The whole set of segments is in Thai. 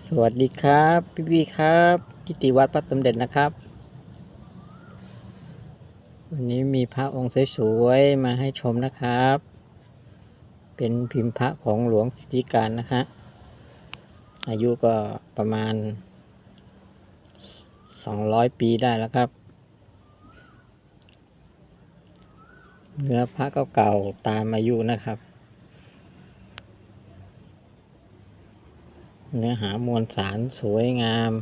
สวัสดีครับ พี่พี่ครับกิติวัตรพระสมเด็จนะครับ วันนี้มีพระองค์สวยๆมาให้ชมนะครับ เป็นพิมพ์พระของหลวงสิทธิการนะฮะอายุก็ประมาณ 200 ปีได้แล้วครับ เนื้อพระเก่าๆตามอายุนะครับ เนื้อหามวลสารสวยงาม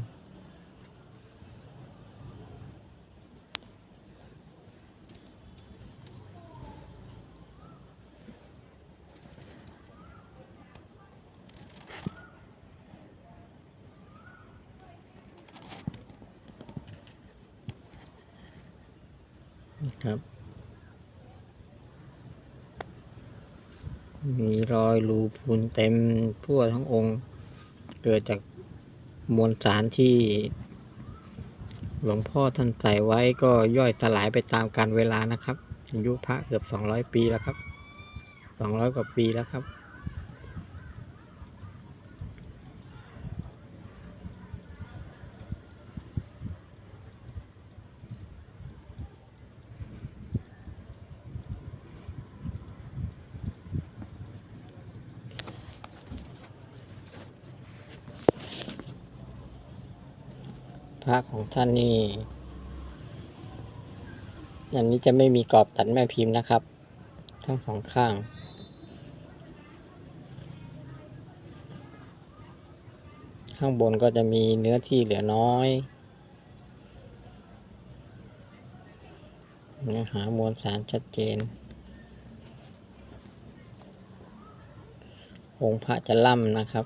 นี่ครับ มีรอยรูพูนเต็มทั่วทั้งองค์ เกิดจากมวลสารที่ หลวงพ่อท่านใส่ไว้ก็ย่อยสลายไปตามการเวลานะครับอายุพระเกือบ200 ปีแล้วครับ 200 กว่าปีแล้วครับ ระของท่านนี่อันนี้จะไม่มีกรอบตัดแม่พิมพ์นะครับ ทั้งสองข้างข้างบนก็จะมีเนื้อที่เหลือน้อย เนื้อหามวลสารชัดเจน องค์พระจะล่ำนะครับ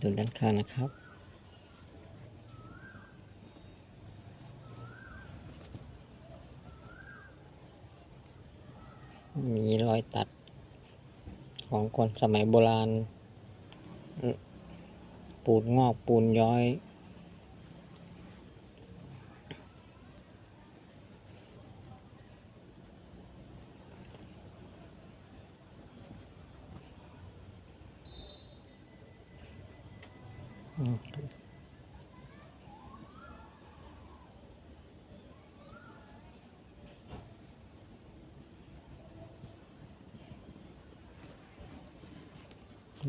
ดูด้านข้างนะครับ มีรอยตัดของคนสมัยโบราณ ปูนงอกปูนย้อย ด้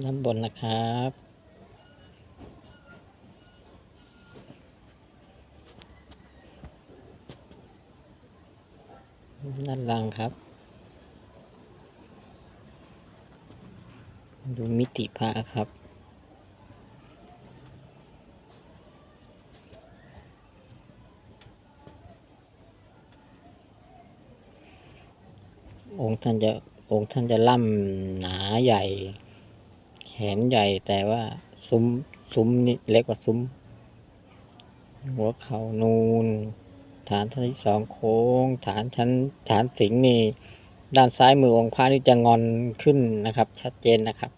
านบนนะครับด้านล่างครับ ดูมิติพระครับ องค์ท่านจะองค์ท่านจะล่ำหนาใหญ่ แขนใหญ่แต่ว่าซุ้มซุ้มนี่เล็กกว่าซุ้ม หัวเข่านูน ฐานที่สองโค้ง ฐานชั้นฐานสิงห์นี่ ด้านซ้ายมือองค์พระนี่จะงอนขึ้นนะครับ ชัดเจนนะครับ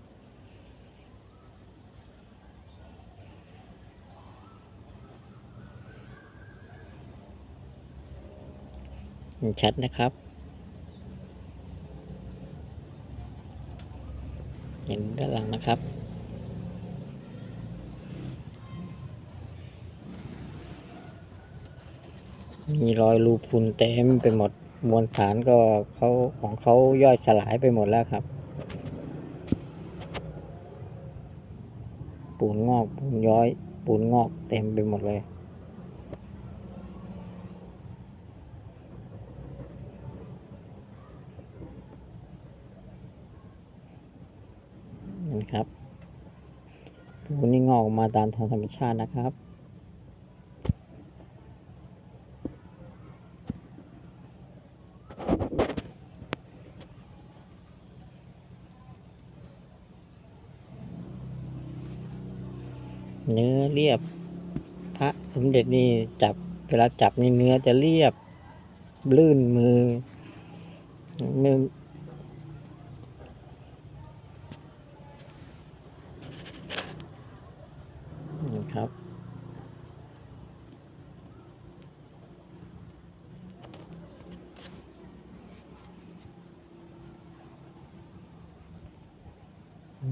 ชัดนะครับ เห็นด้านหลังนะครับ มีรอยรูพุนเต็มไปหมดมวลสารก็เขาของเขาย่อยสลายไปหมดแล้วครับ ปูนงอกปูนย้อยปูนงอกเต็มไปหมดเลย นะครับปูนนี่งอกมาตามธรรมชาตินะครับเนื้อเรียบ พระสมเด็จนี่จับเวลาจับนี่เนื้อจะเรียบ ลื่นมือไม่ ครับ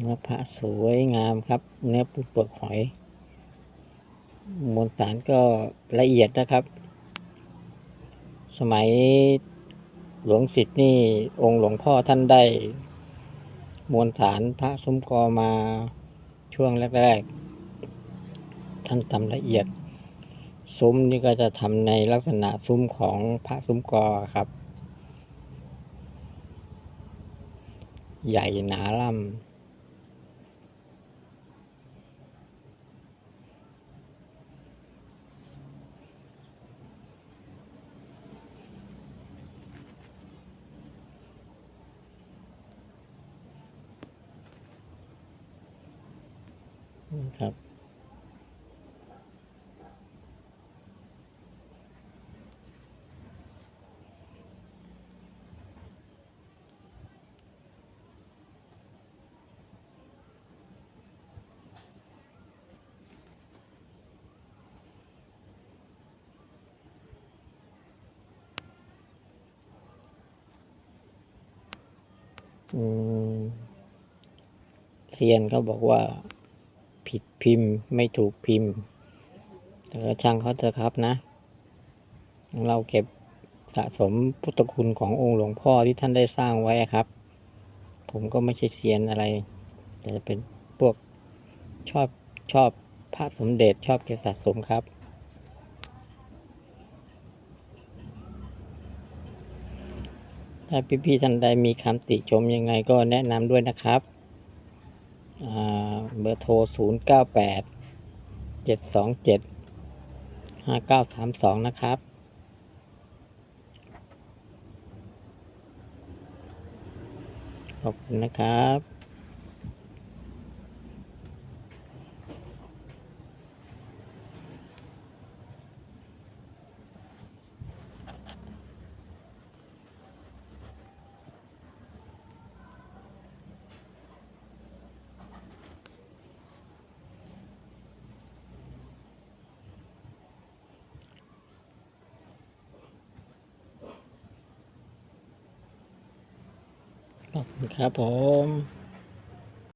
เนื้อพระสวยงามครับ เนื้อปูเปลือกหอย มวลสารก็ละเอียดนะครับ สมัยหลวงสิทธิ์นี่องค์หลวงพ่อท่านได้ มวลสารพระสมกอมาช่วงแรกๆ ท่านทำละเอียด ซุ้มนี่ก็จะทำในลักษณะซุ้มของพระซุ้มกอครับ ใหญ่หนาล่ำ ครับ อืมเซียนเขาบอกว่า ผิดพิมพ์ไม่ถูกพิมพ์ แต่ก็ช่างเขาเถอะครับนะ เราเก็บสะสมพุทธคุณขององค์หลวงพ่อที่ท่านได้สร้างไว้ครับ ผมก็ไม่ใช่เซียนอะไร แต่เป็นพวกชอบชอบพระสมเด็จชอบเก็บสะสมครับ ถ้าพี่ๆท่านใดมีคำติชมยังไงก็แนะนำด้วยนะครับเบอร์โทร 0 9 8 7 2 7 5 9 3 2 นะครับ ขอบคุณนะครับ ครับผม